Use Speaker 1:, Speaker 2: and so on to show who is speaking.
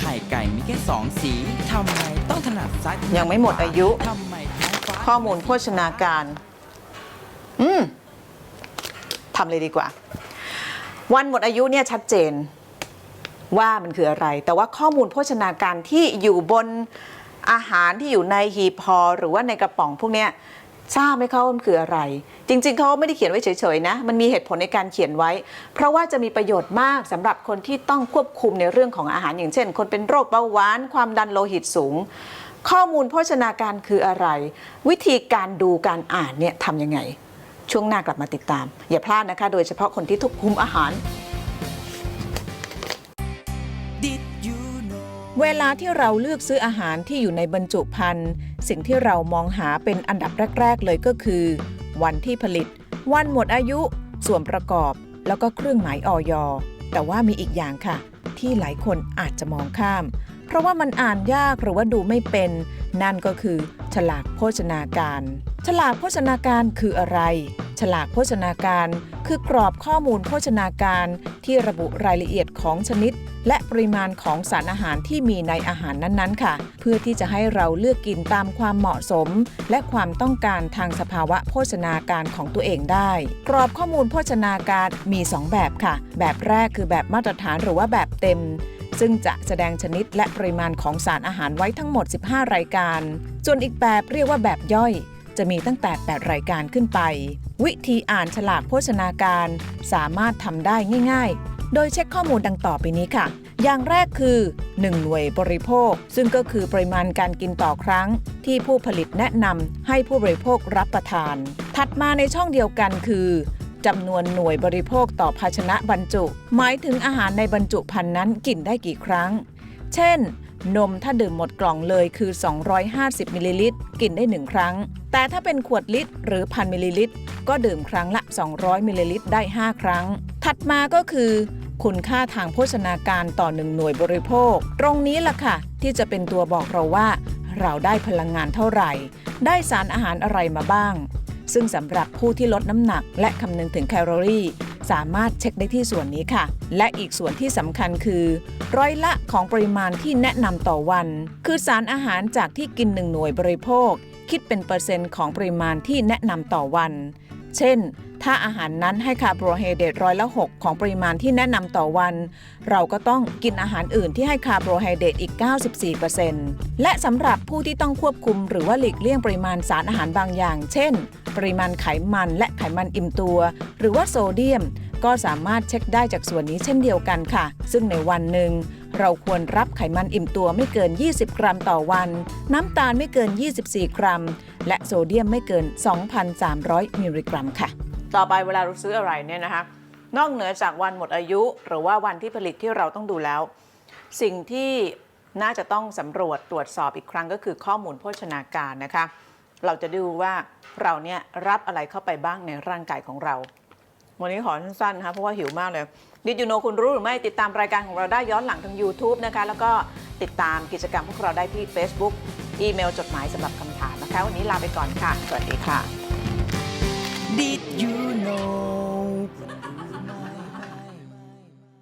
Speaker 1: ไข่ไก่มีแค่สองสีทำไมต้องถนัดซ้ายถนั
Speaker 2: ยังไม่หมดอายุ
Speaker 1: ทำไมท้องฟ้า
Speaker 2: ข้อมูลโภชนาการ อืมทำเลยดีกว่า วันหมดอายุเนี่ยชัดเจนว่ามันคืออะไร แต่ว่าข้อมูลโภชนาการที่อยู่บนอาหารที่อยู่ในหีบห่อหรือว่าในกระป๋องพวกเนี้ย ทราบไหมเขาว่ามันคืออะไร จริง ๆเขาไม่ได้เขียนไว้เฉยๆนะ มันมีเหตุผลในการเขียนไว้ เพราะว่าจะมีประโยชน์มากสำหรับคนที่ต้องควบคุมในเรื่องของอาหาร อย่างเช่น คนเป็นโรคเบาหวาน ความดันโลหิตสูง ข้อมูลโภชนาการคืออะไร วิธีการดูการอ่านเนี่ยทำยังไง ช่วงหน้ากลับมาติดตาม อย่าพลาดนะคะ โดยเฉพาะคนที่ทุกคุมอาหารเวลาที่เราเลือกซื้ออาหารที่อยู่ในบรรจุภัณฑ์ สิ่งที่เรามองหาเป็นอันดับแรก ๆ เลยก็คือ วันที่ผลิต วันหมดอายุ ส่วนประกอบ แล้วก็เครื่องหมายออยแต่ว่ามีอีกอย่างค่ะ ที่หลายคนอาจจะมองข้าม เพราะว่ามันอ่านยากหรือว่าดูไม่เป็น นั่นก็คือ ฉลากโภชนาการ ฉลากโภชนาการคืออะไร ฉลากโภชนาการ คือกรอบข้อมูลโภชนาการที่ระบุรายละเอียดของชนิด และปริมาณของสารอาหารที่มีในอาหารนั้นๆ ค่ะ เพื่อที่จะให้เราเลือกกินตามความเหมาะสม และความต้องการทางสภาวะโภชนาการของตัวเองได้ กรอบข้อมูลโภชนาการมี 2 แบบค่ะ แบบแรกคือแบบมาตรฐานหรือว่าแบบเต็ม ซึ่งจะแสดงชนิดและปริมาณของสารอาหารไว้ทั้งหมด 15 รายการ ส่วนอีกแบบเรียกว่าแบบย่อยจะมีตั้งแต่ 8 รายการขึ้นไป วิธีอ่านฉลากโภชนาการ สามารถทำได้ง่าย โดยเช็คข้อมูลดังต่อไปนี้ค่ะ อย่างแรกคือ 1 หน่วยบริโภค ซึ่งก็คือปริมาณการกินต่อครั้ง ที่ผู้ผลิตแนะนำให้ผู้บริโภครับประทาน ถัดมาในช่องเดียวกันคือจำนวนหน่วยบริโภคต่อภาชนะบรรจุ หมายถึงอาหารในบรรจุภัณฑ์นั้นกินได้กี่ครั้ง เช่น นมถ้าดื่มหมดกล่องเลยคือ 250มิลลิลิตรกินได้ 1 ครั้ง แต่ถ้าเป็นขวดลิตรหรือพันมิลลิลิตรก็ดื่มครั้งละ 200มิลลิลิตรได้ 5 ครั้ง ถัดมาก็คือ คุณค่าทางโภชนาการต่อ1หน่วยบริโภค ตรงนี้ล่ะค่ะ ที่จะเป็นตัวบอกเราว่า เราได้พลังงานเท่าไหร่ ได้สารอาหารอะไรมาบ้าง ซึ่งสำหรับผู้ที่ลดน้ำหนัก และคำนึงถึงแคลอรี่ สามารถเช็คได้ที่ส่วนนี้ค่ะ และอีกส่วนที่สำคัญคือ ร้อยละของปริมาณที่แนะนำต่อวัน คือสารอาหารจากที่กิน1หน่วยบริโภค คิดเป็นเปอร์เซ็นต์ของปริมาณที่แนะนำต่อวัน เช่น ถ้าอาหารนั้นให้คาร์โบไฮเดรตร้อยละ 6 ของปริมาณที่แนะนำต่อวัน เราก็ต้องกินอาหารอื่นที่ให้คาร์โบไฮเดรตอีก 94%และสำหรับผู้ที่ต้องควบคุมหรือว่าหลีกเลี่ยงปริมาณสารอาหารบางอย่าง เช่น ปริมาณไขมันและไขมันอิ่มตัว หรือว่าโซเดียม ก็สามารถเช็คได้จากส่วนนี้เช่นเดียวกันค่ะ ซึ่งในวันหนึ่งเราควรรับไขมันอิ่มตัวไม่เกิน 20 กรัมต่อวัน น้ำตาลไม่เกิน 24 กรัม และโซเดียมไม่เกิน 2,300 มิลลิกรัมค่ะ ต่อไปเวลาเราซื้ออะไรเนี่ยนะคะนอกเหนือจากวันหมดอายุหรือว่าวันที่ผลิตที่เราต้องดูแล้ว สิ่งที่น่าจะต้องสำรวจตรวจสอบอีกครั้งก็คือข้อมูลโภชนาการนะคะ เราจะดูว่าเราเนี่ยรับอะไรเข้าไปบ้างในร่างกายของเรา วันนี้ขอสั้นๆนะคะเพราะว่าหิวมากเลยดิจูโนคุณรู้หรือไม่ติดตามรายการของเราได้ย้อนหลังทาง YouTube นะคะ แล้วก็ติดตามกิจกรรมพวกเราได้ที่ Facebook อีเมลจดหมายสำหรับคำถามนะคะ วันนี้ลาไปก่อนค่ะ สวัสดีค่ะ
Speaker 1: Did you know